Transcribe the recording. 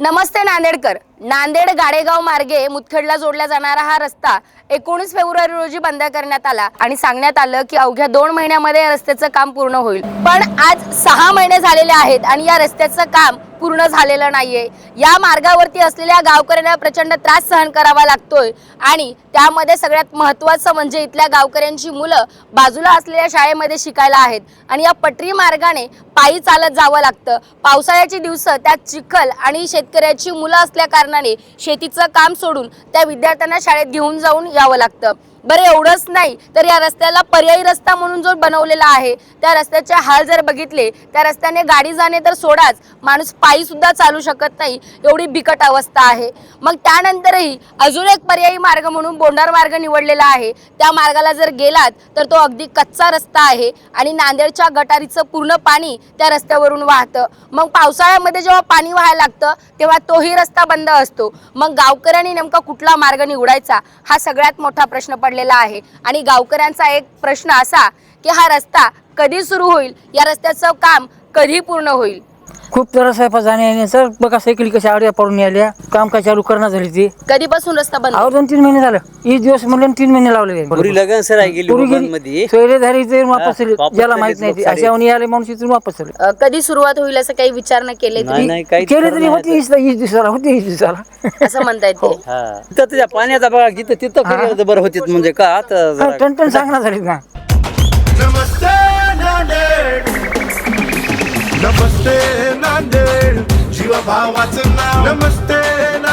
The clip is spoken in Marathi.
नमस्ते नांदेडकर. नांदेड गाडेगाव मार्गे मुतखेडला जोडला जाणारा हा रस्ता एकोणीस फेब्रुवारी रोजी बंद करण्यात आला आणि सांगण्यात आलं की अवघ्या दोन महिन्यामध्ये या रस्त्याचं काम पूर्ण होईल. पण आज सहा महिने झालेले आहेत आणि या रस्त्याचं काम पूर्ण झालेलं नाहीये. या मार्गावरती असलेल्या गावकऱ्यांना प्रचंड त्रास सहन करावा लागतोय. आणि त्यामध्ये सगळ्यात महत्त्वाचं म्हणजे इथल्या गावकऱ्यांची मुलं बाजूला असलेल्या शाळेमध्ये शिकायला आहेत. आणि या पटरी मार्गाने पायी चालत जावं लागतं. पावसाळ्याची दिवस त्यात चिखल आणि शेतकऱ्याची मुलं असल्या कारणाने शेतीचं काम सोडून त्या विद्यार्थ्यांना शाळेत घेऊन जाऊन यावं लागतं. बरं एवढंच नाही. तर या रस्त्याला पर्यायी रस्ता म्हणून जो बनवलेला आहे त्या रस्त्याचे हाल जर बघितले त्या रस्त्याने गाडी जाणे तर सोडाच. माणूस पायी सुद्धा चालू शकत नाही. एवढी बिकट अवस्था आहे. मग त्यानंतरही अजून एक पर्यायी मार्ग म्हणून बोंडार मार्ग निवडलेला आहे. त्या मार्गाला जर गेलात तर तो अगदी कच्चा रस्ता आहे आणि नांदेडच्या गटारीचं पूर्ण पाणी त्या रस्त्यावरून वाहतं. मग पावसाळ्यामध्ये जेव्हा पाणी व्हायला लागतं तेव्हा तोही रस्ता बंद असतो. मग गावकऱ्यांनी नेमका कुठला मार्ग निवडायचा? हा सगळ्यात मोठा प्रश्न पडला. पडलेला आहे. आणि गावकऱ्यांचा एक प्रश्न असा की हा रस्ता कधी सुरू होईल? या रस्त्याचं काम कधी पूर्ण होईल? खूप त्रास आहे जाण्या येण्याचं बघा सायकली कशा आडव्या पडून आल्या काम काय चालू करणं झाली ती. कधीपासून रस्ता बंद? अहो दोन तीन महिने झालं. हीच दिवस म्हणलं तीन महिने लावले पुरी लगन सर आहे गेली पुरी मध्ये वापस आले. वापस ज्याला आले माहीत नाही लोक सारे. अशा वणी आले माणूस इथून वापस आले. अ, कधी सुरुवात होईल असं काही विचार न केले नाही तुम्ही? नाही काही केले तरी होती हीच हीच दिवसाला होती हीच दिवसाला. असं म्हणता येते हा. तिथं तुझ्या पाण्याचा बघा जिथं तिथं केलं बरं होती म्हणजे का? आता जरा- टन सांगणार झाली ना नमस्ते नांदेड. नांदेड जीवा भावाचं नाव नमस्ते